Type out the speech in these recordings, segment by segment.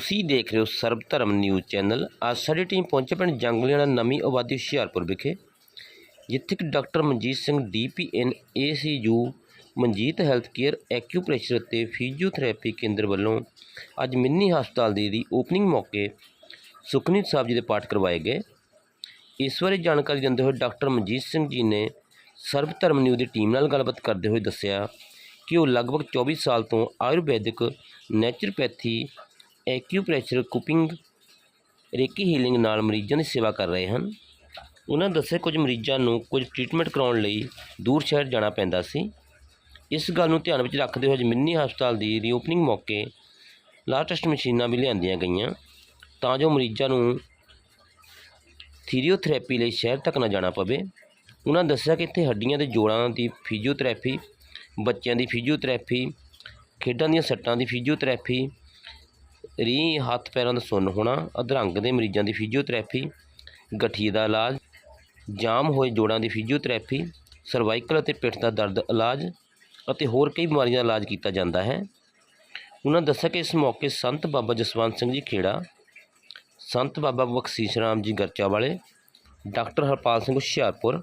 ਤੁਸੀਂ ਦੇਖ ਰਹੇ ਹੋ ਸਰਬ ਧਰਮ ਨਿਊਜ਼ ਚੈਨਲ। ਅੱਜ ਸਾਡੀ ਟੀਮ ਪਹੁੰਚੇ ਪਿੰਡ ਜੰਗਲੀਆਣਾ ਨਵੀਂ ਆਬਾਦੀ ਹੁਸ਼ਿਆਰਪੁਰ ਵਿਖੇ, ਜਿੱਥੇ ਕਿ doctor Manjit Singh DPN ACU Manjit health care acupressure ਅਤੇ ਫਿਜ਼ੀਓਥੈਰੇਪੀ ਕੇਂਦਰ ਵੱਲੋਂ ਅੱਜ ਮਿੰਨੀ ਹਸਪਤਾਲ ਦੀ ਦੀ ਓਪਨਿੰਗ ਮੌਕੇ ਸੁਖਨੀਤ ਸਾਹਿਬ ਜੀ ਦੇ ਪਾਠ ਕਰਵਾਏ ਗਏ। ਇਸ ਬਾਰੇ ਜਾਣਕਾਰੀ ਦਿੰਦੇ ਹੋਏ ਡਾਕਟਰ ਮਨਜੀਤ ਸਿੰਘ ਜੀ ਨੇ ਸਰਬ ਧਰਮ ਨਿਊਜ਼ ਦੀ ਟੀਮ ਨਾਲ ਗੱਲਬਾਤ ਕਰਦੇ ਹੋਏ ਦੱਸਿਆ ਕਿ ਉਹ ਲਗਭਗ 24 ਸਾਲ ਤੋਂ ayurvedic naturopathy acupressure cupping reiki healing ਨਾਲ ਮਰੀਜ਼ਾਂ ਦੀ ਸੇਵਾ ਕਰ ਰਹੇ ਹਨ। ਉਹਨਾਂ ਦੱਸਿਆ ਕੁਝ ਮਰੀਜ਼ਾਂ ਨੂੰ ਕੁਝ ਟ੍ਰੀਟਮੈਂਟ ਕਰਾਉਣ ਲਈ ਦੂਰ ਸ਼ਹਿਰ ਜਾਣਾ ਪੈਂਦਾ ਸੀ। ਇਸ ਗੱਲ ਨੂੰ ਧਿਆਨ ਵਿੱਚ ਰੱਖਦੇ ਹੋਏ ਅੱਜ ਮਿੰਨੀ ਹਸਪਤਾਲ ਦੀ ਰੀਓਪਨਿੰਗ ਮੌਕੇ ਲਾਟੈਸਟ ਮਸ਼ੀਨਾਂ ਵੀ ਲਿਆਂਦੀਆਂ ਗਈਆਂ। ਤਾਂ ਜੋ ਮਰੀਜ਼ਾਂ ਨੂੰ ਥੀਰੀਓਥੈਰੇਪੀ ਲਈ ਸ਼ਹਿਰ ਤੱਕ ਨਾ ਜਾਣਾ ਪਵੇ। ਉਹਨਾਂ ਦੱਸਿਆ ਕਿ ਇੱਥੇ ਹੱਡੀਆਂ ਦੇ ਜੋੜਾਂ ਦੀ ਫਿਜ਼ੀਓਥੈਰੇਪੀ ਬੱਚਿਆਂ ਦੀ ਫਿਜ਼ੀਓਥੈਰੇਪੀ ਖੇਡਾਂ ਦੀਆਂ ਸੱਟਾਂ ਦੀ ਫਿਜ਼ੀਓਥੈਰੇਪੀ ਰੀ ਹੱਥ ਪੈਰਾਂ ਦਾ ਸੁੰਨ ਹੋਣਾ, ਅਧਰੰਗ ਦੇ ਮਰੀਜ਼ਾਂ ਦੀ ਫਿਜ਼ੀਓਥੈਰੇਪੀ, ਗਠੀਏ ਦਾ ਇਲਾਜ, ਜਾਮ ਹੋਏ ਜੋੜਾਂ ਦੀ ਫਿਜ਼ੀਓਥੈਰੇਪੀ, ਸਰਵਾਈਕਲ ਅਤੇ ਪਿੱਠ ਦਾ ਦਰਦ ਇਲਾਜ ਅਤੇ ਹੋਰ ਕਈ ਬਿਮਾਰੀਆਂ ਦਾ ਇਲਾਜ ਕੀਤਾ ਜਾਂਦਾ ਹੈ। ਉਹਨਾਂ ਦੱਸਿਆ ਕਿ ਇਸ ਮੌਕੇ ਸੰਤ ਬਾਬਾ ਜਸਵੰਤ ਸਿੰਘ ਜੀ ਖੇੜਾ, ਸੰਤ ਬਾਬਾ ਬਖਸ਼ੀਸ਼ ਰਾਮ ਜੀ ਗਰਚਾ ਵਾਲੇ ਡਾਕਟਰ ਹਰਪਾਲ ਸਿੰਘ ਹੁਸ਼ਿਆਰਪੁਰ,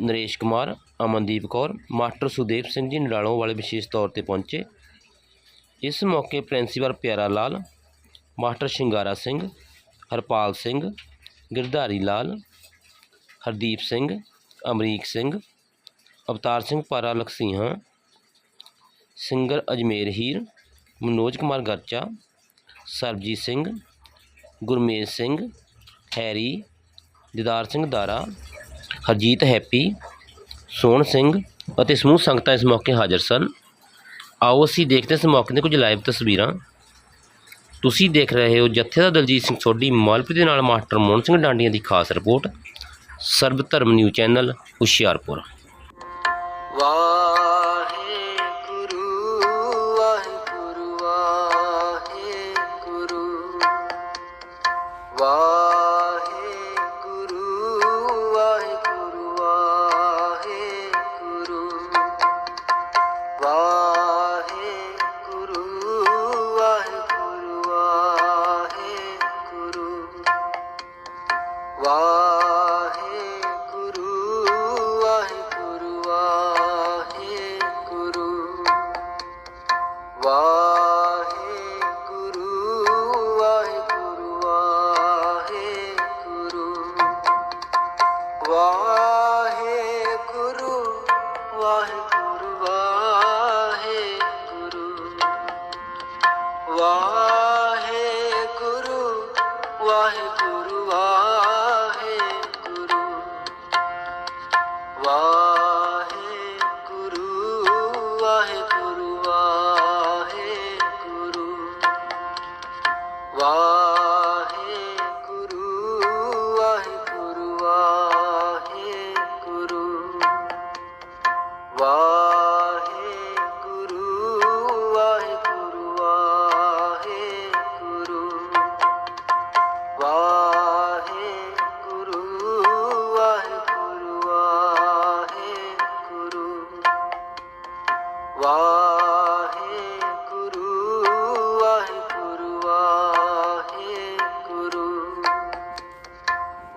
ਨਰੇਸ਼ ਕੁਮਾਰ, ਅਮਨਦੀਪ ਕੌਰ, ਮਾਸਟਰ ਸੁਦੇਵ ਸਿੰਘ ਜੀ ਨਡਾਲੋਂ ਵਾਲੇ ਵਿਸ਼ੇਸ਼ ਤੌਰ ਤੇ ਪਹੁੰਚੇ ਇਸ ਮੌਕੇ principal Piara Lal, master Shingara Singh, Harpal Singh, Girdhari Lal, Hardeep Singh, Amrik Singh, Avtar Singh Para Lakhsiha, singer Ajmer Heer, Manoj Kumar Garcha, Sarabjit Singh Gurmej Singh Harry Didar Singh Dara, Harjit Happy, Sohan Singh ਅਤੇ ਸਮੂਹ ਸੰਗਤਾਂ ਇਸ ਮੌਕੇ ਹਾਜ਼ਰ ਸਨ। ਆਓ ਅਸੀਂ ਦੇਖਦੇ ਹਾਂ ਇਸ ਮੌਕੇ ਦੀਆਂ ਕੁਝ ਲਾਈਵ ਤਸਵੀਰਾਂ। ਤੁਸੀਂ ਦੇਖ ਰਹੇ ਹੋ ਜਥੇਦਾਰ ਦਲਜੀਤ ਸਿੰਘ ਸੋਢੀ ਮਾਲਪੁਰ ਦੇ ਨਾਲ ਮਾਸਟਰ ਮੋਹਨ ਸਿੰਘ ਡਾਂਡੀਆਂ ਦੀ ਖਾਸ report. Sarab Dharam news channel Hoshiarpur. Waheguru Waheguru Waheguru Waheguru. Waheguru Waheguru Waheguru. Waheguru Waheguru Waheguru. Waheguru Waheguru. Allah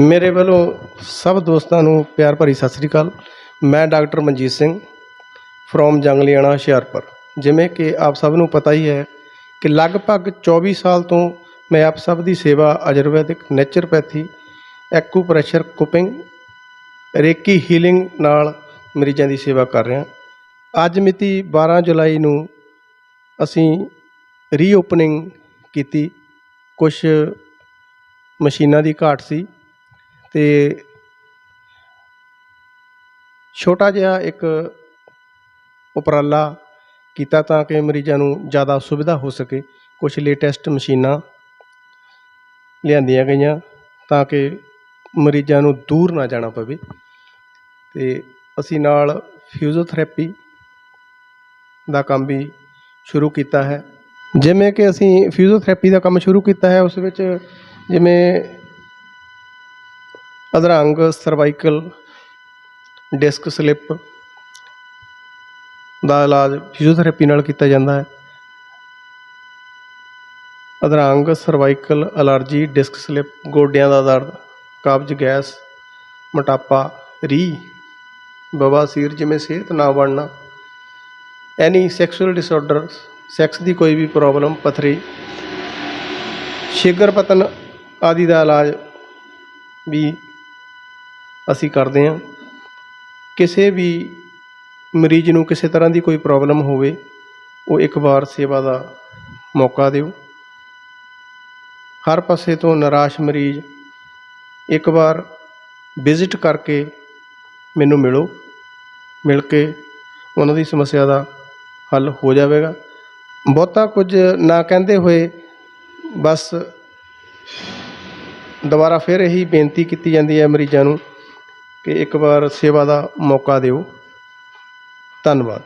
ਮੇਰੇ ਵੱਲੋਂ ਸਭ ਦੋਸਤਾਂ ਨੂੰ ਪਿਆਰ ਭਰੀ ਸਤਿ ਸ੍ਰੀ ਅਕਾਲ। ਮੈਂ ਡਾਕਟਰ ਮਨਜੀਤ ਸਿੰਘ ਫਰੋਮ ਜੰਗਲੀਆਣਾ, ਹੁਸ਼ਿਆਰਪੁਰ। ਜਿਵੇਂ ਕਿ ਆਪ ਸਭ ਨੂੰ ਪਤਾ ਹੀ ਹੈ ਕਿ ਲਗਭਗ 24 ਸਾਲ ਤੋਂ ਮੈਂ ਆਪ ਸਭ ਦੀ ਸੇਵਾ ayurvedic naturopathy acupressure cupping reiki healing ਨਾਲ ਮਰੀਜ਼ਾਂ ਦੀ ਸੇਵਾ ਕਰ ਰਿਹਾ। ਅੱਜ ਮਿਤੀ 12 ਜੁਲਾਈ ਨੂੰ ਅਸੀਂ ਰੀਓਪਨਿੰਗ ਕੀਤੀ। ਕੁਝ ਮਸ਼ੀਨਾਂ ਦੀ ਘਾਟ ਸੀ। ਅਤੇ ਛੋਟਾ ਜਿਹਾ ਇੱਕ ਉਪਰਾਲਾ ਕੀਤਾ ਤਾਂ ਕਿ ਮਰੀਜ਼ਾਂ ਨੂੰ ਜ਼ਿਆਦਾ ਸੁਵਿਧਾ ਹੋ ਸਕੇ। ਕੁਛ ਲੇਟੈਸਟ ਮਸ਼ੀਨਾਂ ਲਿਆਂਦੀਆਂ ਗਈਆਂ ਤਾਂ ਕਿ ਮਰੀਜ਼ਾਂ ਨੂੰ ਦੂਰ ਨਾ ਜਾਣਾ ਪਵੇ ਅਤੇ ਅਸੀਂ ਨਾਲ ਫਿਜ਼ੀਓਥੈਰੇਪੀ ਦਾ ਕੰਮ ਵੀ ਸ਼ੁਰੂ ਕੀਤਾ ਹੈ। ਜਿਵੇਂ ਕਿ ਅਸੀਂ ਫਿਜ਼ੀਓਥੈਰੇਪੀ ਦਾ ਕੰਮ ਸ਼ੁਰੂ ਕੀਤਾ ਹੈ, ਉਸ ਵਿੱਚ ਜਿਵੇਂ ਅਧਰੰਗ, ਸਰਵਾਈਕਲ, ਡਿਸਕ ਸਲਿੱਪ ਦਾ ਇਲਾਜ ਫਿਜ਼ੀਓਥੈਰੇਪੀ ਨਾਲ ਕੀਤਾ ਜਾਂਦਾ ਹੈ। ਅਧਰੰਗ, ਸਰਵਾਈਕਲ, ਅਲਰਜੀ, ਡਿਸਕ ਸਲਿੱਪ, ਗੋਡਿਆਂ ਦਾ ਦਰਦ, ਕਬਜ਼ ਗੈਸ, ਮੋਟਾਪਾ, ਰੀ ਬਵਾਸੀਰ ਜਿਵੇਂ ਸਿਹਤ ਨਾ ਬਣਨਾ, ਐਨੀ ਸੈਕਸ਼ੂਅਲ ਡਿਸਆਰਡਰ, ਸੈਕਸ ਦੀ ਕੋਈ ਵੀ ਪ੍ਰੋਬਲਮ, ਪਥਰੀ, ਸ਼ੇਗਰ ਪਤਨ ਆਦਿ ਦਾ ਇਲਾਜ ਵੀ ਅਸੀਂ ਕਰਦੇ ਹਾਂ। ਕਿਸੇ ਵੀ ਮਰੀਜ਼ ਨੂੰ ਕਿਸੇ ਤਰ੍ਹਾਂ ਦੀ ਕੋਈ ਪ੍ਰੋਬਲਮ ਹੋਵੇ, ਉਹ ਇੱਕ ਵਾਰ ਸੇਵਾ ਦਾ ਮੌਕਾ ਦਿਓ। ਹਰ ਪਾਸੇ ਤੋਂ ਨਿਰਾਸ਼ ਮਰੀਜ਼ ਇੱਕ ਵਾਰ ਵਿਜ਼ਿਟ ਕਰਕੇ ਮੈਨੂੰ ਮਿਲੋ। ਮਿਲ ਕੇ ਉਹਨਾਂ ਦੀ ਸਮੱਸਿਆ ਦਾ ਹੱਲ ਹੋ ਜਾਵੇਗਾ। ਬਹੁਤਾ ਕੁਝ ਨਾ ਕਹਿੰਦੇ ਹੋਏ ਬਸ ਦੁਬਾਰਾ ਫਿਰ ਇਹੀ ਬੇਨਤੀ ਕੀਤੀ ਜਾਂਦੀ ਹੈ ਮਰੀਜ਼ਾਂ ਨੂੰ ਕਿ ਇੱਕ ਵਾਰ ਸੇਵਾ ਦਾ ਮੌਕਾ ਦਿਓ। ਧੰਨਵਾਦ।